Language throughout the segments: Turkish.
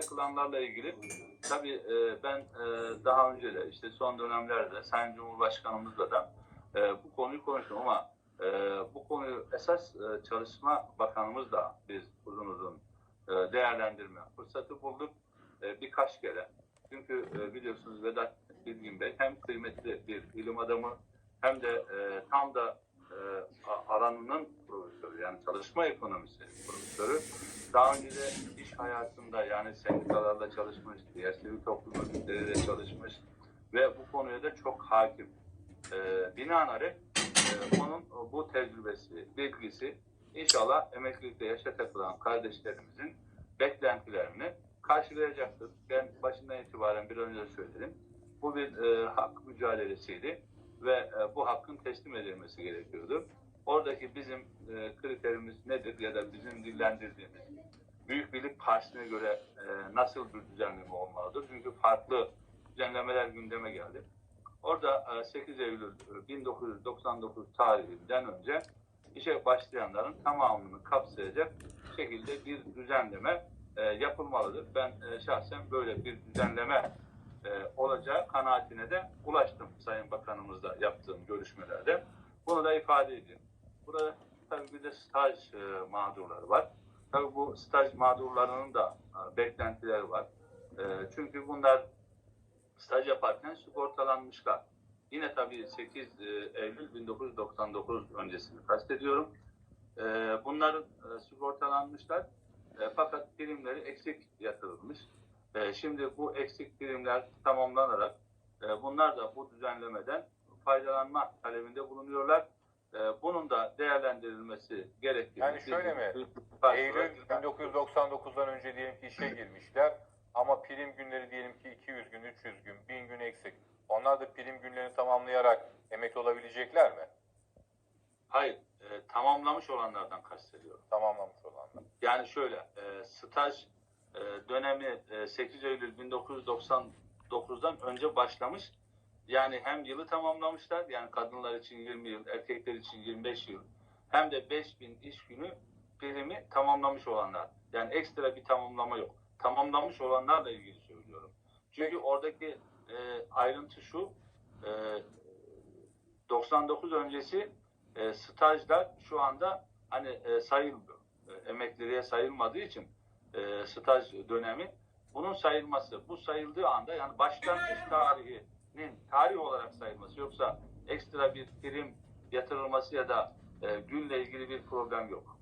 takılanlarla ilgili tabii e, ben e, daha önce de işte son dönemlerde Sayın Cumhurbaşkanımızla da e, bu konuyu konuştum ama e, bu konuyu esas e, Çalışma Bakanımızla biz uzun uzun e, değerlendirme fırsatı bulduk e, birkaç kere. Çünkü e, biliyorsunuz Vedat Bilgin Bey hem kıymetli bir ilim adamı hem de e, tam da e, alanının profesörü yani çalışma ekonomisi profesörü. Daha önce de hayatında yani sendikalarla çalışmış, diğer sivil toplum örgütleriyle çalışmış ve bu konuya da çok hakim. E, binaenaleyh e, onun bu tecrübesi, bilgisi inşallah emeklilikte yaşa takılan kardeşlerimizin beklentilerini karşılayacaktır. Ben başından itibaren bir önce söyledim. Bu bir e, hak mücadelesiydi ve e, bu hakkın teslim edilmesi gerekiyordu. Oradaki bizim e, kriterimiz nedir ya da bizim dillendirdiğimiz Büyük Birlik Partisi'ne göre e, nasıl bir düzenleme olmalıdır? Çünkü farklı düzenlemeler gündeme geldi. Orada e, 8 Eylül e, 1999 tarihinden önce işe başlayanların tamamını kapsayacak şekilde bir düzenleme e, yapılmalıdır. Ben e, şahsen böyle bir düzenleme e, olacağı kanaatine de ulaştım Sayın Bakanımızla yaptığım görüşmelerde. Bunu da ifade edeyim. Burada tabii bir de staj e, mağdurları var. Tabii bu staj mağdurlarının da e, beklentileri var. E, çünkü bunlar staj yaparken sigortalanmışlar. Yine tabii 8 e, Eylül 1999 öncesini kastediyorum. Bunların sigortalanmışlar fakat primleri eksik yatırılmış. Şimdi bu eksik primler tamamlanarak bunlar da bu düzenlemeden faydalanma talebinde bulunuyorlar. E, bunun da değerlendirilmesi gerektiğini... Yani şöyle mi? Eylül 1999'dan önce diyelim ki işe girmişler ama prim günleri diyelim ki 200 gün, 300 gün, 1000 gün eksik. Onlar da prim günlerini tamamlayarak emekli olabilecekler mi? Hayır, e, tamamlamış olanlardan kastediyorum. Tamamlamış olanlar. Yani şöyle, e, staj e, dönemi e, 8 Eylül 1999'dan önce başlamış. Yani hem yılı tamamlamışlar, yani kadınlar için 20 yıl, erkekler için 25 yıl, hem de 5000 iş günü primi tamamlamış olanlar. Yani ekstra bir tamamlama yok. Tamamlamış olanlarla ilgili söylüyorum. Çünkü oradaki e, ayrıntı şu, e, 99 öncesi e, stajlar şu anda hani e, sayılmıyor e, emekliliğe sayılmadığı için e, staj dönemi bunun sayılması bu sayıldığı anda yani başlangıç tarihinin tarih olarak sayılması yoksa ekstra bir prim yatırılması ya da e, günle ilgili bir problem yok.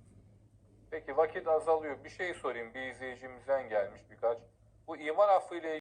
Peki vakit azalıyor. Bir şey sorayım. Bir izleyicimizden gelmiş birkaç. Bu imar affı ile